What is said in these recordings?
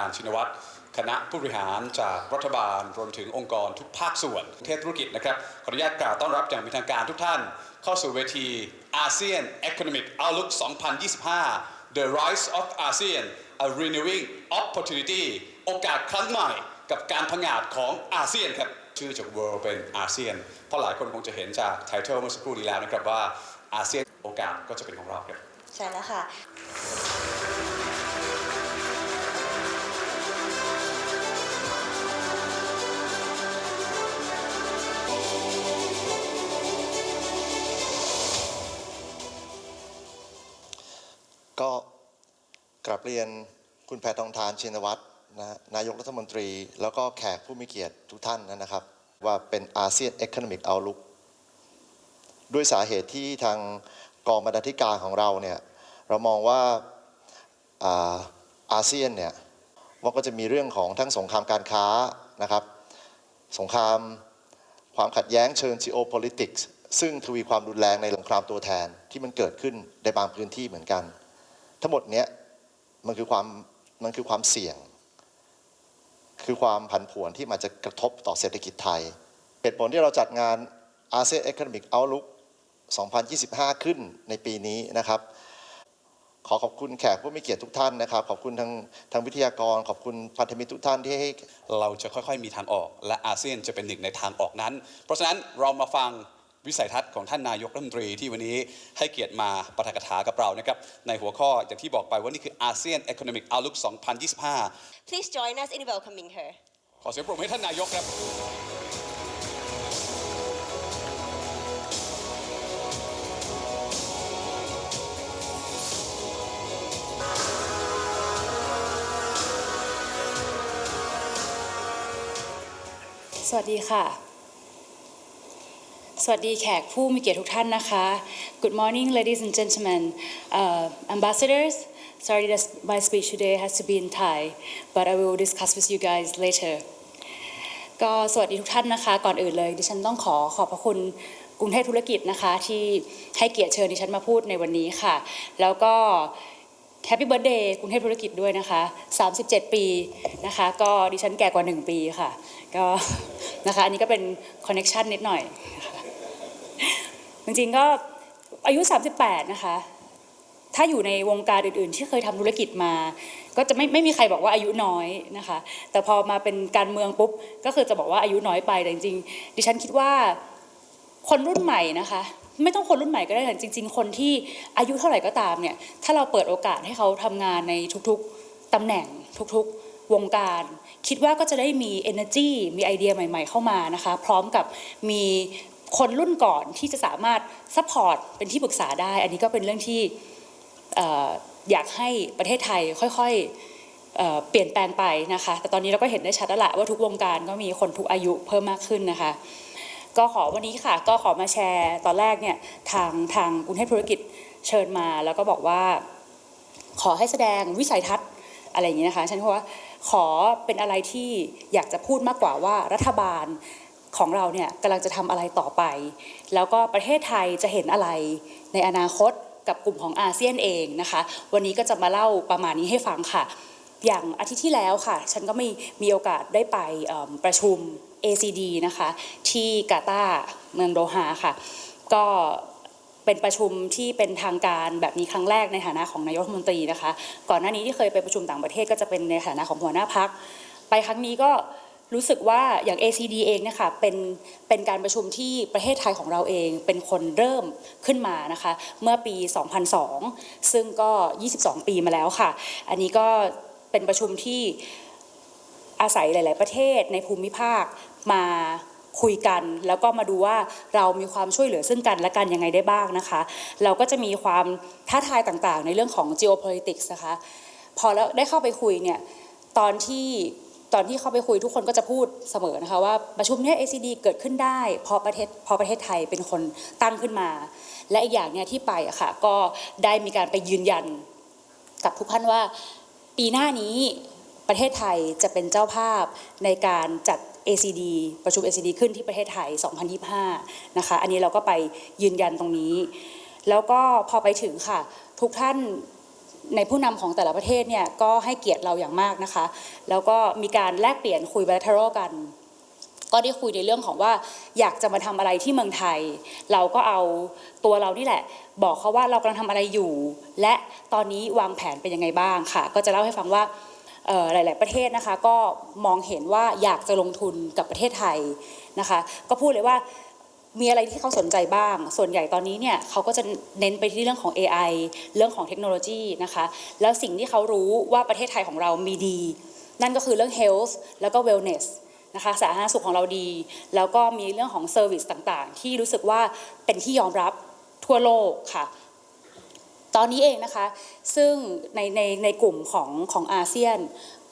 านชินวัตรคณะผู้บริหารจากรัฐบาลรวมถึงองค์กรทุกภาคส่วนประเทศธุรกิจนะครับขออนุญาตกล่าวต้อนรับอย่างเป็นทางการทุกท่าน เข้าสู่เวที ASEAN Economic Outlook 2025 The Rise of ASEAN a Renewing Opportunity โอกาสครั้งใหม่กับการพังาดของอาเซียนครับชื่อจาก World เป็นอาเซียน เพราะหลายคนคงจะเห็นจากไทเทลเมื่อสักครู่นี้แล้วนะครับว่าอาเซียนโอกาสก็จะเป็นของเราครับใช่แล้วค่ะ ก็กลับเรียนคุณแพทองทานชินวัตรนะนายกรัฐมนตรี แล้วก็แขกผู้มีเกียรติทุกท่านนะครับ ว่าเป็นอาเซียน Economic Outlook ด้วยสาเหตุที่ทางกองบรรณาธิการของเราเนี่ยเรามองว่าอาอาเซียนเนี่ยว่าก็จะมีเรื่องของทั้งสงครามการค้านะครับ สงครามความขัดแย้งเชิง geopolitics ซึ่งทวีความรุนแรงในสงครามตัวแทนที่มันเกิดขึ้นในบางพื้นที่เหมือนกัน ทั้งหมดเนี้ยมันคือความมันคือความเสี่ยง คือความผันผวนที่มันจะกระทบต่อเศรษฐกิจไทยเหตุผลที่เราจัดงาน ASEAN Economic Outlook 2025 ขึ้นในปีนี้นะครับ ขอขอบคุณแขกผู้มีเกียรติทุกท่านนะครับ ขอบคุณทางทางวิทยากร ขอบคุณพันธมิตรทุกท่านที่ให้เราจะค่อยๆมีทางออก และอาเซียนจะเป็นหนึ่งในทางออกนั้น เพราะฉะนั้นเรามาฟัง วิสัยทัศน์ของท่านนายกรัฐมนตรีที่วันนี้ให้เกียรติมาปาฐกถากับเรานะครับในหัวข้ออย่างที่บอกไปว่านี่คืออาเซียน Economic Outlook 2025 Please join us in welcoming her ขอเสียงปรบมือให้ท่านนายกครับ สวัสดีค่ะ สวัสดีแขกผู้มีเกียรติทุกท่านนะคะ Good morning ladies and gentlemen uh, ambassadors sorry that my speech today has to be in Thai but I will discuss with you guys later ก็สวัสดีทุกท่านนะคะ ก่อนอื่นเลย ดิฉันต้องขอขอบพระคุณกรุงเทพธุรกิจนะคะ ที่ให้เกียรติเชิญดิฉันมาพูดในวันนี้ค่ะ แล้วก็แฮปปี้เบิร์ดเดย์กรุงเทพธุรกิจด้วยนะคะ 37 ปีนะคะ ก็ดิฉันแก่กว่า 1 ปีค่ะ ก็นะคะ อันนี้ก็เป็นคอนเน็ชันนิดหน่อยนะคะ จริงๆก็อายุ 38 นะคะ ถ้าอยู่ในวงการอื่นๆ ที่เคยทำธุรกิจมา ก็จะไม่ไม่มีใครบอกว่าอายุน้อยนะคะ แต่พอมาเป็นการเมืองปุ๊บ ก็คือจะบอกว่าอายุน้อยไปแต่จริงๆดิฉันคิดว่าคนรุ่นใหม่นะคะ ไม่ต้องคนรุ่นใหม่ก็ได้แต่จริง ๆ คนที่อายุเท่าไหร่ก็ตามเนี่ยถ้าเราเปิดโอกาสให้เขาทำงานในทุกๆตำแหน่งทุกๆวงการคิดว่าก็จะได้มี energy มีไอเดียใหม่ ๆ เข้ามานะคะ พร้อมกับมี คนรุ่นก่อนที่จะสามารถซัพพอร์ตเป็นที่ปรึกษาได้ อันนี้ก็เป็นเรื่องที่อยากให้ประเทศไทยค่อยๆเปลี่ยนแปลงไปนะคะ แต่ตอนนี้เราก็เห็นได้ชัดแล้วละว่าทุกวงการก็มีคนทุกอายุเพิ่มมากขึ้นนะคะ ก็ขอวันนี้ค่ะก็ขอมาแชร์ตอนแรกเนี่ยทางทางกรุงเทพธุรกิจเชิญมา แล้วก็บอกว่า ขอให้แสดงวิสัยทัศน์อะไรอย่างนี้นะคะฉันว่าขอเป็นอะไรที่อยากจะพูดมากกว่าว่ารัฐบาล ของเราเนี่ยกำลังจะทำอะไรต่อไป แล้วก็ประเทศไทยจะเห็นอะไรในอนาคตกับกลุ่มของอาเซียนเองนะคะ วันนี้ก็จะมาเล่าประมาณนี้ให้ฟังค่ะ อย่างอาทิตย์ที่แล้วค่ะ ฉันก็มีมีโอกาสได้ไปประชุม ACD นะคะ ที่กาตาเมืองโดฮาค่ะ ก็เป็นประชุมที่เป็นทางการแบบนี้ครั้งแรกในฐานะของนายกรัฐมนตรีนะคะ ก่อนหน้านี้ที่เคยไปประชุมต่างประเทศก็จะเป็นในฐานะของหัวหน้าพัก ไปครั้งนี้ก็ รู้สึกว่าอย่าง ACD เองนี่ยค่ะเป็นเป็นการประชุมที่ประเทศไทยของเราเองเป็นคนเริ่มขึ้นมานะคะเมื่อปี 2002 ซึ่งก็ 22 ปีมาแล้วค่ะ อันนี้ก็เป็นประชุมที่อาศัยหลาย ๆ ประเทศในภูมิภาคมาคุยกัน แล้วก็มาดูว่าเรามีความช่วยเหลือซึ่งกันและกันยังไงได้บ้างนะคะ เราก็จะมีความท้าทายต่าง ๆ ในเรื่องของ geopolitics นะคะ พอแล้วได้เข้าไปคุยเนี่ยตอนที่ ตอนที่เข้าไปคุยทุกคนก็จะพูดเสมอนะคะว่าประชุมเนี้ย ACD เกิดขึ้นได้เพราะประเทศเพราะประเทศไทยเป็นคนตั้งขึ้นมา และอีกอย่างเนี่ยที่ไปอะค่ะก็ได้มีการไปยืนยันกับทุกท่านว่า ปีหน้านี้ประเทศไทยจะเป็นเจ้าภาพในการจัด ACD ประชุม ACD ขึ้นที่ประเทศไทย 2025 นะคะ อันนี้เราก็ไปยืนยันตรงนี้ แล้วก็พอไปถึงค่ะ ทุกท่าน ในผู้นำของแต่ละประเทศเนี่ยก็ให้เกียรติเราอย่างมากนะคะ แล้วก็มีการแลกเปลี่ยนคุย bilateral กัน ก็ได้คุยในเรื่องของว่าอยากจะมาทำอะไรที่เมืองไทย เราก็เอาตัวเรานี่แหละ บอกเขาว่าเรากำลังทำอะไรอยู่ และตอนนี้วางแผนเป็นยังไงบ้างค่ะ ก็จะเล่าให้ฟังว่าหลาย ๆ ประเทศนะคะ ก็มองเห็นว่าอยากจะลงทุนกับประเทศไทยนะคะ ก็พูดเลยว่า มีอะไรที่เขาสนใจบ้าง ส่วนใหญ่ตอนนี้เนี่ยเขาก็จะเน้นไปที่เรื่องของ AI เรื่องของเทคโนโลยีนะคะ แล้วสิ่งที่เขารู้ว่าประเทศไทยของเรามีดี นั่นก็คือเรื่อง health แล้วก็ wellness นะคะ สาธารณสุขของเราดี แล้วก็มีเรื่องของเซอร์วิสต่างๆ ที่รู้สึกว่าเป็นที่ยอมรับทั่วโลกค่ะตอนนี้เองนะคะ ซึ่งในในในกลุ่มของของอาเซียน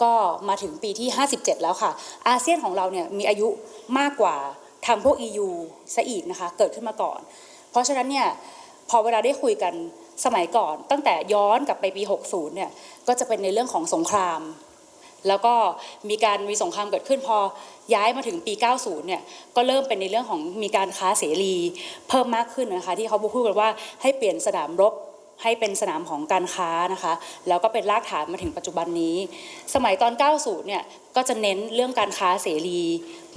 ก็มาถึงปีที่ 57 แล้วค่ะ อาเซียนของเราเนี่ยมีอายุมากกว่า ทางพวก EU ซะอีกนะคะเกิดขึ้นมาก่อน เพราะฉะนั้นเนี่ยพอเวลาได้คุยกันสมัยก่อน ตั้งแต่ย้อนกลับไปปี 60 เนี่ยก็จะเป็นในเรื่องของสงคราม แล้วก็มีการมีสงครามเกิดขึ้นพอย้ายมาถึงปี 90 เนี่ยก็เริ่มเป็นในเรื่องของมีการค้าเสรี เพิ่มมากขึ้นนะคะที่เขาพูดกันว่าให้เปลี่ยนสนามรบ ให้เป็นสนามของการค้านะคะ แล้วก็เป็นรากฐานมาถึงปัจจุบันนี้ สมัยตอน 90 เนี่ยก็จะเน้นเรื่องการค้าเสรี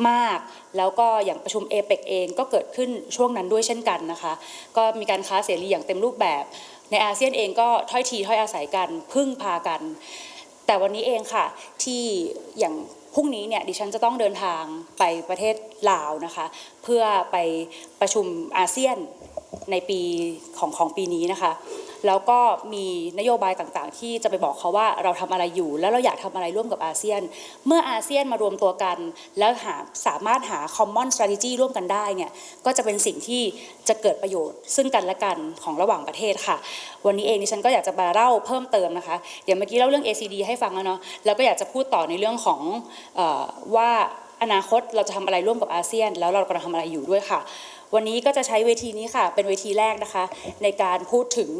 มาก แล้วก็อย่างประชุมเอเปกเองก็เกิดขึ้นช่วงนั้นด้วยเช่นกันนะคะ ก็มีการค้าเสรีอย่างเต็มรูปแบบ ในอาเซียนเองก็ถ้อยทีถ้อยอาศัยกันพึ่งพากัน แต่วันนี้เองค่ะที่อย่างพรุ่งนี้เนี่ยดิฉันจะต้องเดินทางไปประเทศลาวนะคะ เพื่อไปประชุมอาเซียน ในปีของของปีนี้นะคะ แล้วก็มีนโยบายต่างๆ ที่จะไปบอกเขาว่าเราทำอะไรอยู่ แล้วเราอยากทำอะไรร่วมกับอาเซียน เมื่ออาเซียนมารวมตัวกัน แล้วหาสามารถหา common strategy ร่วมกันได้เนี่ยก็จะเป็นสิ่งที่จะเกิดประโยชน์ ซึ่งกันและกันของระหว่างประเทศค่ะ วันนี้เองดิฉันก็อยากจะมาเล่าเพิ่มเติมนะคะเดี๋ยวเมื่อกี้เล่าเรื่อง ACD ให้ฟังแล้วเนาะแล้วก็อยากจะพูดต่อในเรื่องของออว่าอนาคตเราจะทำอะไรร่วมกับอาเซียน แล้วเรากำลังทำอะไรอยู่ด้วยค่ะ วันนี้ก็จะใช้เวทีนี้ค่ะ เป็นเวทีแรกนะคะ ในการพูดถึง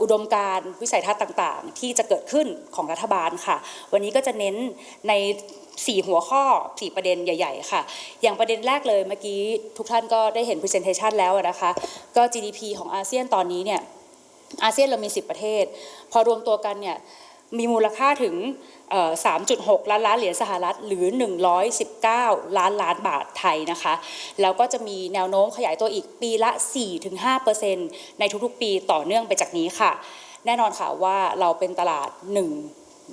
อุดมการวิสัยทัศน์ต่างๆ ที่จะเกิดขึ้นของรัฐบาลค่ะ วันนี้ก็จะเน้นในสี่หัวข้อสี่ประเด็นใหญ่ ๆ ค่ะ อย่างประเด็นแรกเลยเมื่อกี้ทุกท่านก็ได้เห็น presentation แล้วนะคะ ก็ GDP ของอาเซียนตอนนี้เนี่ยอาเซียนเรามี 10 ประเทศ พอรวมตัวกันเนี่ย มีมูลค่าถึง 3.6 ล้านล้านเหรียญสหรัฐ หรือ 119 ล้านล้านบาทไทยนะคะ แล้วก็จะมีแนวโน้มขยายตัวอีกปีละ 4-5%ในทุกๆ ปีต่อเนื่องไปจากนี้ค่ะ แน่นอนค่ะว่าเราเป็นตลาดหนึ่ง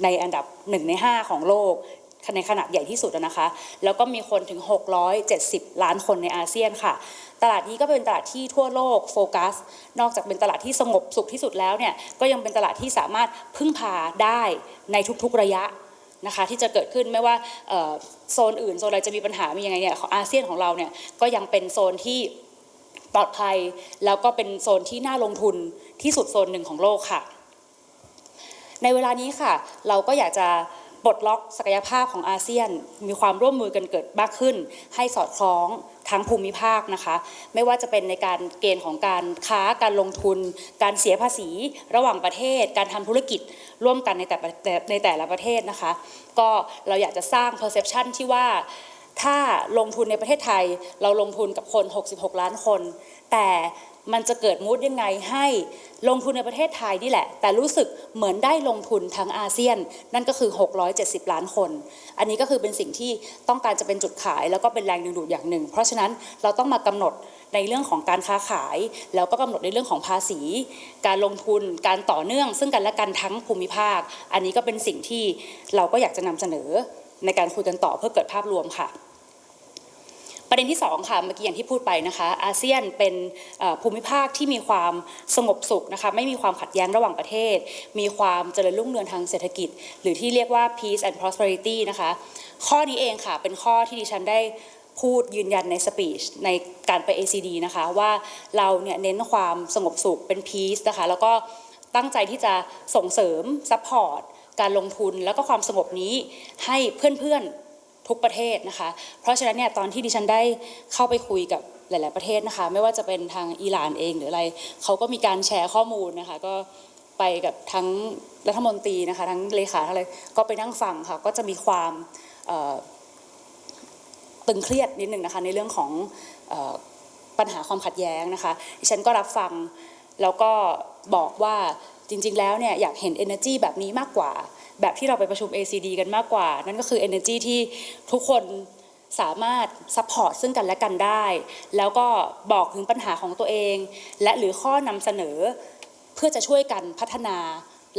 ในอันดับ 1 ใน 5 ของโลก ในขนาดใหญ่ที่สุดนะคะ แล้วก็มีคนถึง 670 ล้านคนในอาเซียนค่ะ ตลาดนี้ก็เป็นตลาดที่ทั่วโลกโฟกัส นอกจากเป็นตลาดที่สงบสุขที่สุดแล้วเนี่ย ก็ยังเป็นตลาดที่สามารถพึ่งพาได้ในทุกๆระยะนะคะที่จะเกิดขึ้นไม่ว่าโซนอื่นโซนอะไรจะมีปัญหามียังไงเนี่ยของอาเซียนของเราเนี่ยก็ยังเป็นโซนที่ปลอดภัย แล้วก็เป็นโซนที่น่าลงทุนที่สุดโซนหนึ่งของโลกค่ะ ในเวลานี้ค่ะ เราก็อยากจะ ปลดล็อกศักยภาพของอาเซียน มีความร่วมมือกันเกิดมากขึ้น ให้สอดคล้องทั้งภูมิภาคนะคะ ไม่ว่าจะเป็นในการเกณฑ์ของการค้าการลงทุน การเสียภาษีระหว่างประเทศ การทำธุรกิจร่วมกันในแต่แต่ในแต่ละประเทศนะคะ ก็เราอยากจะสร้าง perception ที่ว่าถ้าลงทุนในประเทศไทยเราลงทุนกับคน 66 ล้านคน แต่ มันจะเกิดมูดยังไงให้ลงทุนในประเทศไทยนี่แหละ แต่รู้สึกเหมือนได้ลงทุนทั้งอาเซียน นั่นก็คือ 670 ล้านคน อันนี้ก็คือเป็นสิ่งที่ต้องการจะเป็นจุดขาย แล้วก็เป็นแรงดึงดูดอย่างหนึ่ง เพราะฉะนั้นเราต้องมากำหนดในเรื่องของการค้าขาย แล้วก็กำหนดในเรื่องของภาษี การลงทุนการต่อเนื่อง ซึ่งกันและกันทั้งภูมิภาค อันนี้ก็เป็นสิ่งที่เราก็อยากจะนำเสนอในการคุยกันต่อเพื่อเกิดภาพรวมค่ะ ประเด็นที่สองค่ะเมื่อกี้อย่างที่พูดไปนะคะ อาเซียนเป็นภูมิภาคที่มีความสงบสุขนะคะไม่มีความขัดแย้งระหว่างประเทศ มีความเจริญรุ่งเรืองทางเศรษฐกิจ หรือที่เรียกว่า peace and prosperity นะคะข้อนี้เองค่ะเป็นข้อที่ดิฉันได้พูดยืนยันในสปีชในการไป ACD นะคะว่าเราเนี่ยเน้นความสงบสุขเป็น peace นะคะแล้วก็ตั้งใจที่จะส่งเสริม support การลงทุนแล้วก็ความสงบนี้ให้เพื่อนๆ ทุกประเทศนะคะ เพราะฉะนั้นเนี่ยตอนที่ดิฉันได้เข้าไปคุยกับหลาย ๆ ประเทศนะคะ ไม่ว่าจะเป็นทางอิหร่านเองหรืออะไรเขาก็มีการแชร์ข้อมูลนะคะ ก็ไปกับทั้งรัฐมนตรีนะคะทั้งเลขาทั้งอะไรก็ไปนั่งฟังค่ะก็จะมีความตึงเครียดนิดนึงนะคะในเรื่องของปัญหาความขัดแย้งนะคะดิฉันก็รับฟังแล้วก็บอกว่าจริง ๆ แล้วเนี่ยอยากเห็น energy แบบนี้มากกว่า แบบที่เราไปประชุม ACD กันมากกว่า นั่นก็คือ energy ที่ทุกคนสามารถซัพพอร์ตซึ่งกันและกันได้ แล้วก็บอกถึงปัญหาของตัวเอง และหรือข้อนำเสนอ เพื่อจะช่วยกันพัฒนา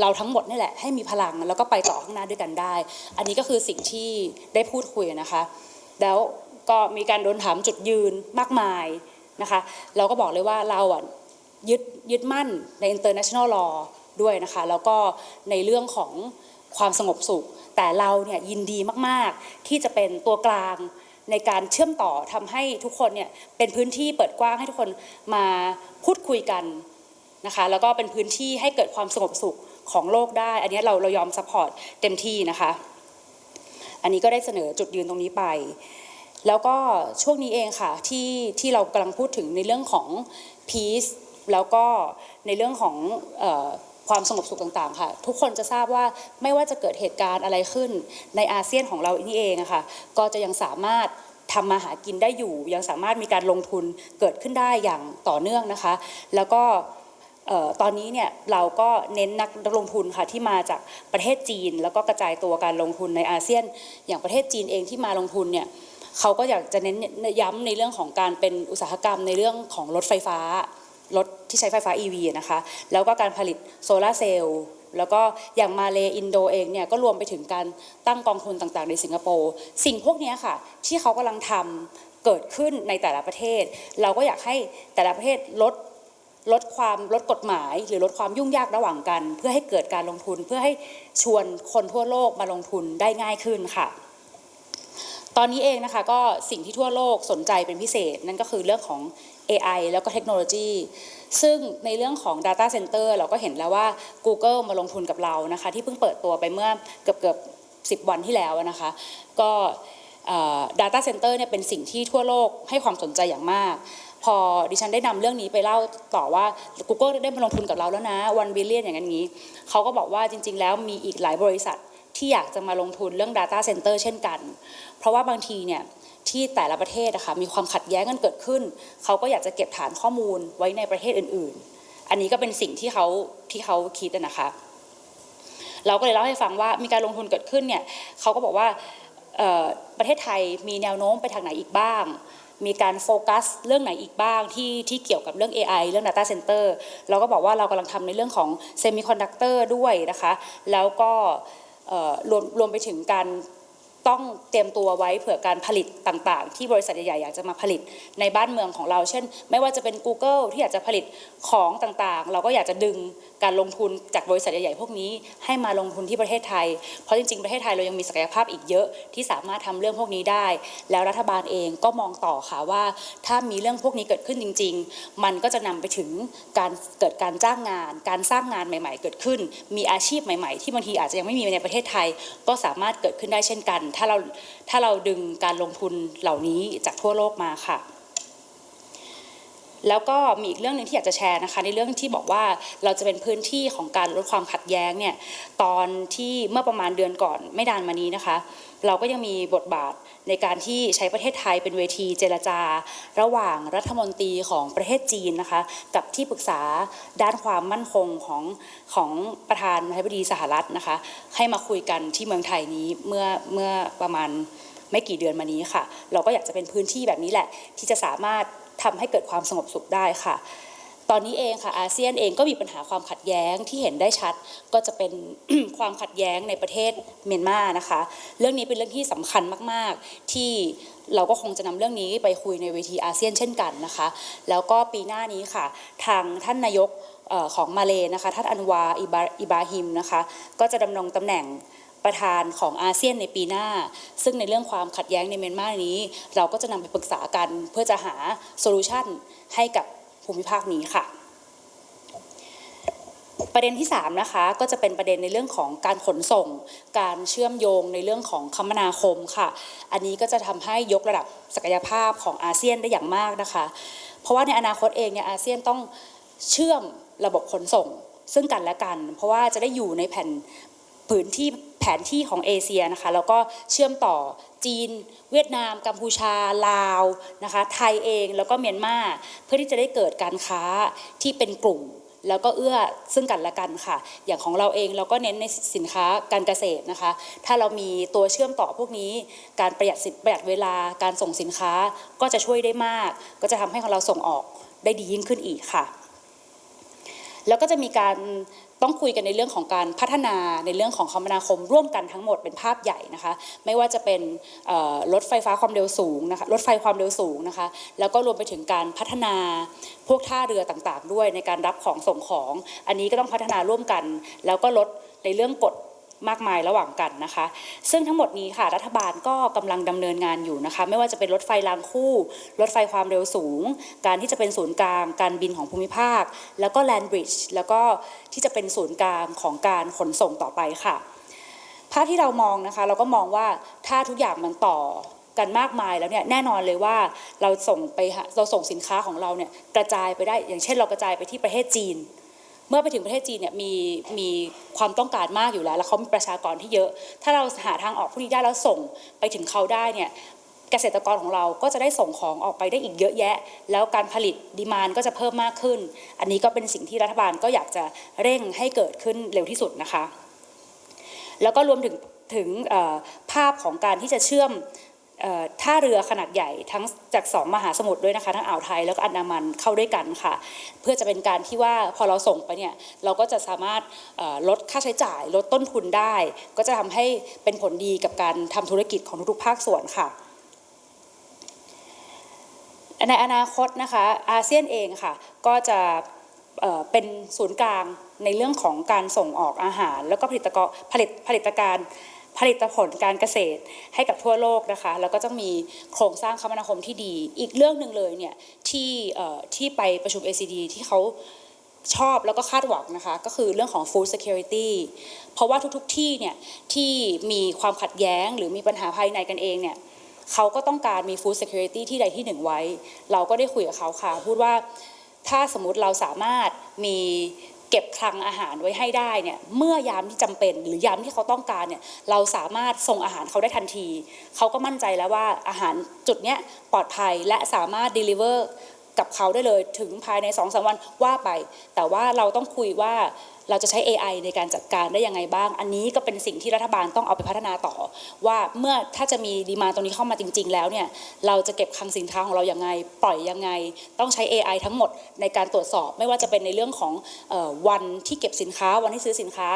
เราทั้งหมดนี่แหละ ให้มีพลังแล้วก็ไปต่อข้างหน้าด้วยกันได้ อันนี้ก็คือสิ่งที่ได้พูดคุยนะคะ แล้วก็มีการโดนถามจุดยืนมากมายนะคะ เราก็บอกเลยว่าเราอะยึดยึดมั่นใน international law ด้วยนะคะ แล้วก็ในเรื่องของ ความสงบสุข แต่เราเนี่ยยินดีมากๆ ที่จะเป็นตัวกลางในการเชื่อมต่อทำให้ทุกคนเนี่ยเป็นพื้นที่เปิดกว้างให้ทุกคนมาพูดคุยกันนะคะแล้วก็เป็นพื้นที่ให้เกิดความสงบสุขของโลกได้ อันนี้เราเรายอมซัพพอร์ตเต็มที่นะคะ อันนี้ก็ได้เสนอจุดยืนตรงนี้ไป แล้วก็ช่วงนี้เองค่ะที่ที่เรากำลังพูดถึงในเรื่องของ peace แล้วก็ในเรื่องของ ความสงบสุขต่างๆค่ะ ทุกคนจะทราบว่าไม่ว่าจะเกิดเหตุการณ์อะไรขึ้น ในอาเซียนของเรานี่เองอะค่ะก็จะยังสามารถทำมาหากินได้อยู่ ยังสามารถมีการลงทุนเกิดขึ้นได้อย่างต่อเนื่องนะคะ แล้วก็ตอนนี้เนี่ยเราก็เน้นนักลงทุนค่ะที่มาจากประเทศจีน แล้วก็กระจายตัวการลงทุนในอาเซียน อย่างประเทศจีนเองที่มาลงทุนเนี่ยเขาก็อยากจะเน้นย้ำในเรื่องของการเป็นอุตสาหกรรมในเรื่องของรถไฟฟ้า รถที่ใช้ไฟฟ้า EV นะคะ แล้วก็การผลิตโซลาร์เซลล์แล้วก็อย่างมาเลอินโดเองเนี่ยก็รวมไปถึงการตั้งกองทุนต่างๆ ในสิงคโปร์สิ่งพวกนี้ค่ะ ที่เขากำลังทำเกิดขึ้นในแต่ละประเทศ เราก็อยากให้แต่ละประเทศลดลดความลดกฎหมาย หรือลดความยุ่งยากระหว่างกัน เพื่อให้เกิดการลงทุนเพื่อให้ชวนคนทั่วโลกมาลงทุนได้ง่ายขึ้นค่ะ ตอนนี้เองนะคะก็สิ่งที่ทั่วโลกสนใจเป็นพิเศษนั่นก็คือเรื่องของ AI แล้วก็เทคโนโลยี ซึ่งในเรื่องของ Data Center เราก็เห็นแล้วว่า Google มาลงทุนกับเรานะคะ ที่เพิ่งเปิดตัวไปเมื่อเกือบเกือบสิบวันที่แล้วนะคะ ก็เอ่อ Data Center เนี่ยเป็นสิ่งที่ทั่วโลกให้ความสนใจอย่างมาก พอดิฉันได้นำเรื่องนี้ไปเล่าต่อว่า Google ได้มาลงทุนกับเราแล้วนะวันบิลเลียนอย่างนั้นนี้เขาก็บอกว่าจริง ๆ แล้วมีอีกหลายบริษัทที่อยากจะมาลงทุนเรื่อง Data Center เช่นกัน เพราะว่าบางทีเนี่ย ที่แต่ละประเทศอะคะมีความขัดแย้งกันเกิดขึ้น เขาก็อยากจะเก็บฐานข้อมูลไว้ในประเทศอื่น ๆ อันนี้ก็เป็นสิ่งที่เขาที่เขาคิดนะคะ เราก็เลยเล่าให้ฟังว่ามีการลงทุนเกิดขึ้นเนี่ยเขาก็บอกว่าประเทศไทยมีแนวโน้มไปทางไหนอีกบ้าง มีการโฟกัสเรื่องไหนอีกบ้างที่ที่เกี่ยวกับเรื่อง AI เรื่อง Data Center เราก็บอกว่าเรากำลังทำในเรื่องของ Semiconductor ด้วยนะคะ แล้วก็รวมรวมไปถึงการ ต้องเตรียมตัวไว้เผื่อการผลิตต่างๆ ที่บริษัทใหญ่ๆอยากจะมาผลิตในบ้านเมืองของเรา เช่น ไม่ว่าจะเป็น Google ที่อยากจะผลิตของต่างๆ เราก็อยากจะดึงการลงทุนจากบริษัทใหญ่ๆพวกนี้ ให้มาลงทุนที่ประเทศไทย เพราะจริงๆ ประเทศไทยเรายังมีศักยภาพอีกเยอะที่สามารถทำเรื่องพวกนี้ได้ แล้วรัฐบาลเองก็มองต่อค่ะว่า ถ้ามีเรื่องพวกนี้เกิดขึ้นจริง ๆ มันก็จะนำไปถึงการเกิดการจ้างงาน การสร้างงานใหม่ ๆ เกิดขึ้น มีอาชีพใหม่ ๆ ที่บางทีอาจจะยังไม่มีในประเทศไทย ก็สามารถเกิดขึ้นได้เช่นกันถ้าเราถ้าเราดึงการลงทุนเหล่านี้จากทั่วโลกมาค่ะ แล้วก็มีอีกเรื่องหนึ่งที่อยากจะแชร์นะคะ ในเรื่องที่บอกว่าเราจะเป็นพื้นที่ของการลดความขัดแย้งเนี่ยตอนที่เมื่อประมาณเดือนก่อนไม่นานมานี้นะคะ เราก็ยังมีบทบาท ในการที่ใช้ประเทศไทยเป็นเวทีเจรจา ระหว่างรัฐมนตรีของประเทศจีนนะคะ กับที่ปรึกษาด้านความมั่นคงของของประธานาธิบดีสหรัฐนะคะ ให้มาคุยกันที่เมืองไทยนี้เมื่อเมื่อประมาณไม่กี่เดือนมานี้ค่ะ เราก็อยากจะเป็นพื้นที่แบบนี้แหละ ที่จะสามารถทำให้เกิดความสงบสุขได้ค่ะ ตอนนี้เองค่ะอาเซียนเองก็มีปัญหาความขัดแย้งที่เห็นได้ชัด ก็จะเป็นความขัดแย้งในประเทศเมียนมานะคะ เรื่องนี้เป็นเรื่องที่สำคัญมาก ๆ ที่เราก็คงจะนำเรื่องนี้ไปคุยในเวทีอาเซียนเช่นกันนะคะ แล้วก็ปีหน้านี้ค่ะ ทางท่านนายกของมาเลนะคะท่านอันวาอิบาอิบราฮิมนะคะ ก็จะดำรงตำแหน่งประธานของอาเซียนในปีหน้า ซึ่งในเรื่องความขัดแย้งในเมียนมานี้ เราก็จะนำไปปรึกษากันเพื่อจะหาโซลูชันให้กับ ภูมิภาคนี้ค่ะ ประเด็นที่3นะคะก็จะเป็นประเด็นในเรื่องของการขนส่ง การเชื่อมโยงในเรื่องของคมนาคมค่ะ อันนี้ก็จะทำให้ยกระดับศักยภาพของอาเซียนได้อย่างมากนะคะ เพราะว่าในอนาคตเองเนี่ยอาเซียนต้องเชื่อมระบบขนส่งซึ่งกันและกัน เพราะว่าจะได้อยู่ในแผ่นผืนที่แผนที่ของเอเชียนะคะแล้วก็เชื่อมต่อ จีน เวียดนาม กัมพูชา ลาวนะคะไทยเองแล้วก็เมียนมาเพื่อที่จะได้เกิดการค้าที่เป็นกลุ่มแล้วก็เอื้อซึ่งกันและกันค่ะ อย่างของเราเองเราก็เน้นในสินค้าการเกษตรนะคะ ถ้าเรามีตัวเชื่อมต่อพวกนี้ การประหยัดสินประหยัดเวลา การส่งสินค้าก็จะช่วยได้มาก ก็จะทำให้ของเราส่งออกได้ดียิ่งขึ้นอีกค่ะ แล้วก็จะมีการต้องคุยกันในเรื่องของการพัฒนาในเรื่องของคมนาคมร่วมกันทั้งหมดเป็นภาพใหญ่นะคะ ไม่ว่าจะเป็นรถไฟฟ้าความเร็วสูงนะคะรถไฟความเร็วสูงนะคะ แล้วก็รวมไปถึงการพัฒนาพวกท่าเรือต่างๆ ด้วยในการรับของส่งของ อันนี้ก็ต้องพัฒนาร่วมกัน แล้วก็ลดในเรื่องกฎ มากมายระหว่างกันนะคะ ซึ่งทั้งหมดนี้ค่ะรัฐบาลก็กำลังดำเนินงานอยู่นะคะ ไม่ว่าจะเป็นรถไฟรางคู่ รถไฟความเร็วสูง การที่จะเป็นศูนย์กลาง การบินของภูมิภาค แล้วก็แลนบริดจ์แล้วก็ที่จะเป็นศูนย์กลางของการขนส่งต่อไปค่ะภาพที่เรามองนะคะเราก็มองว่าถ้าทุกอย่างมันต่อกันมากมายแล้วเนี่ยแน่นอนเลยว่าเราส่งไปเราส่งสินค้าของเราเนี่ยกระจายไปได้อย่างเช่นเรากระจายไปที่ประเทศจีน มื่อไปถึงประเทศจีนเนี่ยมีมีความต้องการมากอยู่แล้ว แล้วเขามีประชากรที่เยอะ ถ้าเราหาทางออกพวกนี้ได้แล้วส่งไปถึงเขาได้เนี่ยเกษตรกรของเราก็จะได้ส่งของออกไปได้อีกเยอะแยะ แล้วการผลิตดีมานก็จะเพิ่มมากขึ้น อันนี้ก็เป็นสิ่งที่รัฐบาลก็อยากจะเร่งให้เกิดขึ้นเร็วที่สุดนะคะ แล้วก็รวมถึงถึงภาพของการที่จะเชื่อม ท่าเรือขนาดใหญ่ทั้งจากสองมหาสมุทรด้วยนะคะทั้งอ่าวไทยแล้วก็อันดามันเข้าด้วยกันค่ะ เพื่อจะเป็นการที่ว่าพอเราส่งไปเนี่ยเราก็จะสามารถลดค่าใช้จ่าย ลดต้นทุนได้ ก็จะทำให้เป็นผลดีกับการทำธุรกิจของทุกๆภาคส่วนค่ะในอนาคตนะคะอาเซียนเองค่ะ ก็จะเอ่อเป็นศูนย์กลางในเรื่องของการส่งออกอาหาร แล้วก็ผลิตกรผลิตผลิตการ ผลิตผลการเกษตรให้กับทั่วโลกนะคะแล้วก็ต้องมีโครงสร้างคมนาคมที่ดี อีกเรื่องหนึ่งเลยเนี่ยที่ที่ไปประชุม ACD ที่เขาชอบแล้วก็คาดหวังนะคะ ก็คือเรื่องของ food security เพราะว่าทุกๆที่เนี่ยที่มีความขัดแย้งหรือมีปัญหาภายในกันเองเนี่ยเขาก็ต้องการมี food security ที่ใดที่หนึ่งไว้ เราก็ได้คุยกับเขาค่ะ พูดว่าถ้าสมมติเราสามารถมี เก็บคลังอาหารไว้ให้ได้เนี่ยเมื่อยามที่จำเป็น หรือยามที่เขาต้องการเนี่ยเราสามารถส่งอาหารเขาได้ทันที เขาก็มั่นใจแล้วว่าอาหารจุดเนี้ยปลอดภัยและสามารถ deliver กับเขาได้เลยถึงภายใน2อสวันว่าไป แต่ว่าเราต้องคุยว่าเราจะใช้ AI ในการจัดการได้ยังไงบ้าง อันนี้ก็เป็นสิ่งที่รัฐบาลต้องเอาไปพัฒนาต่อ ว่าเมื่อถ้าจะมีดีมาตรงนี้เข้ามาจริง ๆ แล้วเนี่ยเราจะเก็บคลังสินค้าของเราอย่างไง ปล่อยยังไง ต้องใช้ AI ทั้งหมดในการตรวจสอบ ไม่ว่าจะเป็นในเรื่องของวันที่เก็บสินค้าวันที่ซื้อสินค้า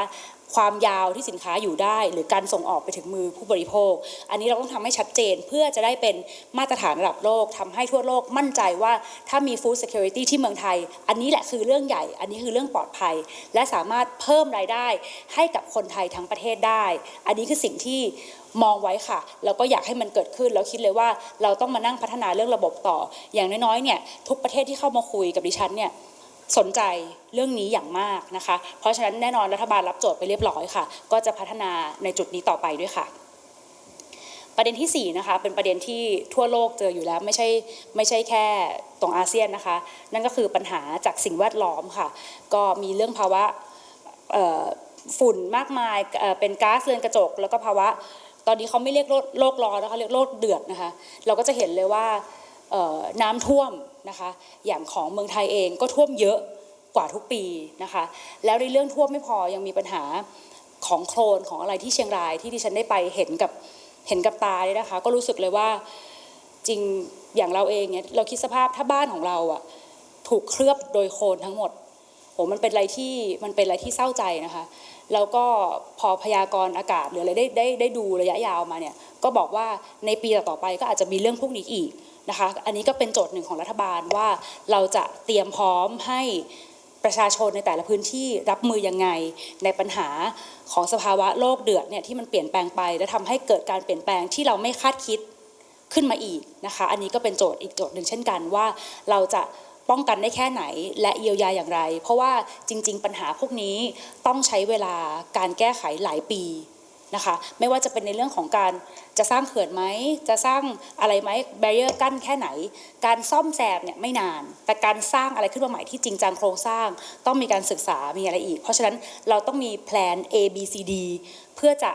ความยาวที่สินค้าอยู่ได้ หรือการส่งออกไปถึงมือผู้บริโภค อันนี้เราต้องทำให้ชัดเจนเพื่อจะได้เป็นมาตรฐานระดับโลกทำให้ทั่วโลกมั่นใจว่าถ้ามี food security ที่เมืองไทย อันนี้แหละคือเรื่องใหญ่ อันนี้คือเรื่องปลอดภัย และสามารถเพิ่มรายได้ให้กับคนไทยทั้งประเทศได้ อันนี้คือสิ่งที่มองไว้ค่ะ แล้วก็อยากให้มันเกิดขึ้น แล้วคิดเลยว่าเราต้องมานั่งพัฒนาเรื่องระบบต่อ อย่างน้อยๆเนี่ยทุกประเทศที่เข้ามาคุยกับดิฉันเนี่ย สนใจเรื่องนี้อย่างมากนะคะ เพราะฉะนั้นแน่นอนรัฐบาลรับโจทย์ไปเรียบร้อยค่ะ ก็จะพัฒนาในจุดนี้ต่อไปด้วยค่ะ ประเด็นที่4นะคะเป็นประเด็นที่ทั่วโลกเจออยู่แล้วไม่ใช่ไม่ใช่แค่ตรงอาเซียนนะคะ นั่นก็คือปัญหาจากสิ่งแวดล้อมค่ะ ก็มีเรื่องภาวะฝุ่นมากมายเป็นก๊าซเรือนกระจก แล้วก็ภาวะตอนนี้เขาไม่เรียกโลกโลกร้อนนะคะเรียกโลกเดือดนะคะ เราก็จะเห็นเลยว่าน้ำท่วม นะคะ อย่างของเมืองไทยเองก็ท่วมเยอะกว่าทุกปีนะคะ แล้วในเรื่องท่วมไม่พอยังมีปัญหาของโคลนของอะไรที่เชียงรายที่ดิฉันได้ไปเห็นกับเห็นกับตาเนี่ยนะคะ ก็รู้สึกเลยว่าจริงอย่างเราเองเนี่ยเราคิดสภาพถ้าบ้านของเราอะถูกเคลือบโดยโคลนทั้งหมดโหมันเป็นอะไรที่มันเป็นอะไรที่เศร้าใจนะคะ แล้วก็พอพยากรณ์อากาศหรืออะไรได้ได้ได้ดูระยะยาวมาเนี่ยก็บอกว่าในปีต่อๆไปก็อาจจะมีเรื่องพวกนี้อีก นะคะ อันนี้ก็เป็นโจทย์หนึ่งของรัฐบาลว่าเราจะเตรียมพร้อมให้ประชาชนในแต่ละพื้นที่รับมือยังไง ในปัญหาของสภาวะโลกเดือดเนี่ยที่มันเปลี่ยนแปลงไป และทำให้เกิดการเปลี่ยนแปลงที่เราไม่คาดคิดขึ้นมาอีกนะคะ อันนี้ก็เป็นโจทย์อีกโจทย์หนึ่งเช่นกันว่าเราจะป้องกันได้แค่ไหนและเยียวยาอย่างไร เพราะว่าจริง ๆ ปัญหาพวกนี้ต้องใช้เวลาการแก้ไขหลายปี นะคะ ไม่ว่าจะเป็นในเรื่องของการจะสร้างเขื่อนไหม จะสร้างอะไรไหมแบเรียร์กั้นแค่ไหน การซ่อมแซมเนี่ยไม่นาน แต่การสร้างอะไรขึ้นมาใหม่ที่จริงจังโครงสร้าง ต้องมีการศึกษา มีอะไรอีก เพราะฉะนั้นเราต้องมีแผน A B C D เพื่อจะ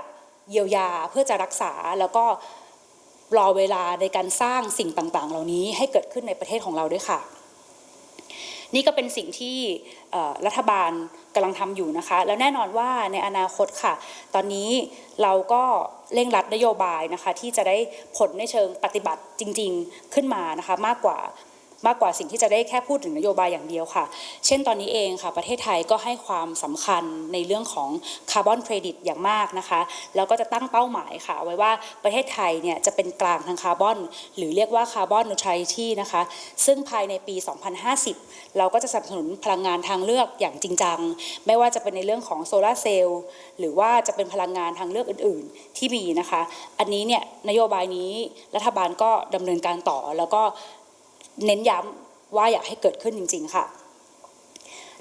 เยียวยา เพื่อจะรักษา แล้วก็รอเวลาในการสร้างสิ่งต่างๆ เหล่านี้ให้เกิดขึ้นในประเทศของเราด้วยค่ะ นี่ก็เป็นสิ่งที่รัฐบาลกำลังทำอยู่นะคะ แล้วแน่นอนว่าในอนาคตค่ะ ตอนนี้เราก็เร่งรัดนโยบายนะคะ ที่จะได้ผลในเชิงปฏิบัติจริง ๆ ขึ้นมานะคะ มากกว่า มากกว่าสิ่งที่จะได้แค่พูดถึงนโยบายอย่างเดียวค่ะ เช่นตอนนี้เองค่ะ ประเทศไทยก็ให้ความสำคัญในเรื่องของคาร์บอนเครดิตอย่างมากนะคะ แล้วก็จะตั้งเป้าหมายค่ะ ไว้ว่าประเทศไทยเนี่ยจะเป็นกลางทางคาร์บอน หรือเรียกว่าคาร์บอนนูทรัลิตี้นะคะ ซึ่งภายในปี 2050 เราก็จะสนับสนุนพลังงานทางเลือกอย่างจริงจัง ไม่ว่าจะเป็นในเรื่องของโซลาร์เซลล์หรือว่าจะเป็นพลังงานทางเลือกอื่น ๆ ที่มีนะคะ อันนี้เนี่ยนโยบายนี้รัฐบาลก็ดำเนินการต่อแล้วก็ เน้นย้ำว่าอยากให้เกิดขึ้นจริง ๆ ค่ะ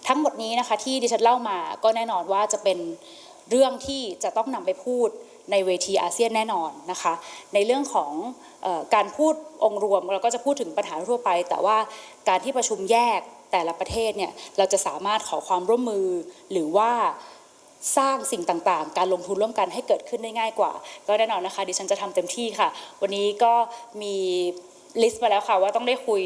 ทั้งหมดนี้นะคะที่ดิฉันเล่ามาก็แน่นอนว่าจะเป็นเรื่องที่จะต้องนำไปพูดในเวทีอาเซียนแน่นอนนะคะ ในเรื่องของออการพูดองค์รวมเราก็จะพูดถึงปัญหาทั่วไป แต่ว่าการที่ประชุมแยกแต่ละประเทศเนี่ยเราจะสามารถขอความร่วมมือ หรือว่าสร้างสิ่งต่างๆ การลงทุนร่วมกันให้เกิดขึ้นได้ง่ายกว่า ก็แน่นอนนะคะ ดิฉันจะทำเต็มที่ค่ะ วันนี้ก็มี ลิสต์มาแล้วค่ะว่าต้องได้คุย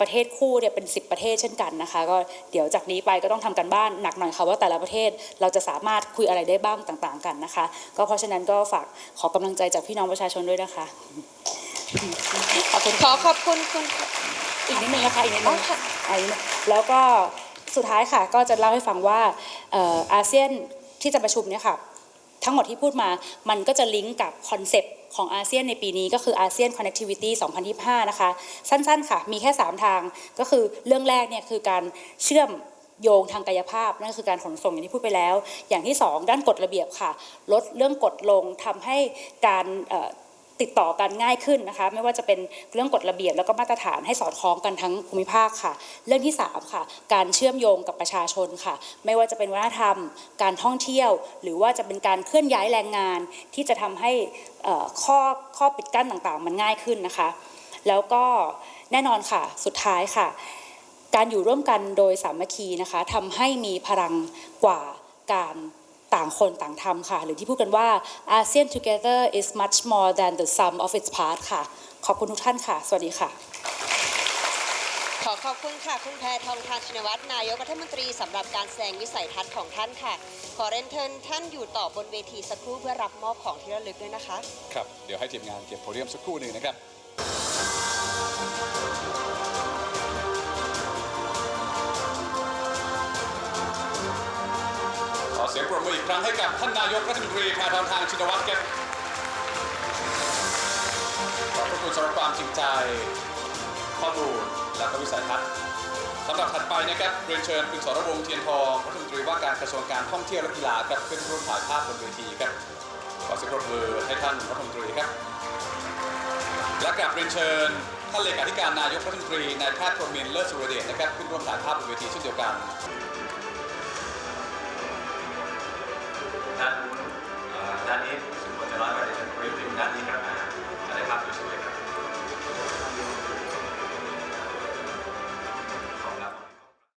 ประเทศคู่เนี่ยเป็น 10 ประเทศเช่นกันนะคะก็เดี๋ยวจากนี้ไปก็ต้องทำกันบ้านหนักหน่อยค่ะว่าแต่ละประเทศเราจะสามารถคุยอะไรได้บ้างต่างๆ กันนะคะ ก็เพราะฉะนั้นก็ฝากขอกำลังใจจากพี่น้องประชาชนด้วยนะคะ ขอบคุณขอขอบคุณคุณอีกนิดนึงนะคะอีกนิดนึอ๋องค่ะอะอีกนิดนึงแล้วก็สุดท้ายค่ะก็จะเล่าให้ฟังว่าเอ่ออาเซียนที่จะประชุมเนี่ยค่ะ ทั้งหมดที่พูดมามันก็จะลิงก์กับคอนเซปต์ของอาเซียนในปีนี้ก็คืออาเซียน Connectivity 2025 นะคะ สั้นๆ ค่ะ มีแค่ 3 ทางก็คือเรื่องแรกเนี่ยคือการเชื่อมโยงทางกายภาพนั่นคือการขนส่งอย่างที่พูดไปแล้ว อย่างที่ 2 ด้านกฎระเบียบค่ะ ลดเรื่องกฎลงทำให้การ ติดต่อกันง่ายขึ้นนะคะ ไม่ว่าจะเป็นเรื่องกฎระเบียบแล้วก็มาตรฐานให้สอดคล้องกันทั้งภูมิภาคค่ะ เรื่องที่สามค่ะ การเชื่อมโยงกับประชาชนค่ะ ไม่ว่าจะเป็นวัฒนธรรม การท่องเที่ยว หรือว่าจะเป็นการเคลื่อนย้ายแรงงาน ที่จะทำให้ข้อข้อปิดกั้นต่างๆ มันง่ายขึ้นนะคะ แล้วก็แน่นอนค่ะสุดท้ายค่ะ การอยู่ร่วมกันโดยสามัคคีนะคะทำให้มีพลังกว่าการ ต่างคนต่างทำค่ะ หรือที่พูดกันว่า ASEAN together is much more than the sum of its parts ค่ะ ขอบคุณทุกท่านค่ะ สวัสดีค่ะ ขอขอบคุณค่ะ คุณแพทองทานชินวัตรนายกรัฐมนตรีสำหรับการแสดงวิสัยทัศน์ของท่านค่ะ ขอเรียนเชิญท่านอยู่ต่อบนเวทีสักครู่เพื่อรับมอบของที่ระลึกด้วยนะคะ ครับ เดี๋ยวให้ทีมงานเก็บโพเดียมสักครู่หนึ่งนะครับ สียงปรบมืออีกครั้งให้กับท่านนายกรัฐมนตรีแพทองทานชินวัตรครับขอบพระคุณสำหรับความจริงใจ ข้อมูลและก็วิสัยทัศน์สำหรับถัดไปนะครับเรียนเชิญคุณสรวงเทียนทองรัฐมนตรีว่าการกระทรวงการท่องเที่ยวและกีฬาครับขึ้นร่วมถ่ายภาพบนเวทีครับขอเสียงปรบมือให้ท่านรัฐมนตรีครับ และกราบเรียนเชิญท่านเลขาธิการนายกรัฐมนตรีนายแพทย์พรมินเลิศสุรเดชนะครับขึ้นร่วมถ่ายภาพบนเวทีเช่นเดียวกัน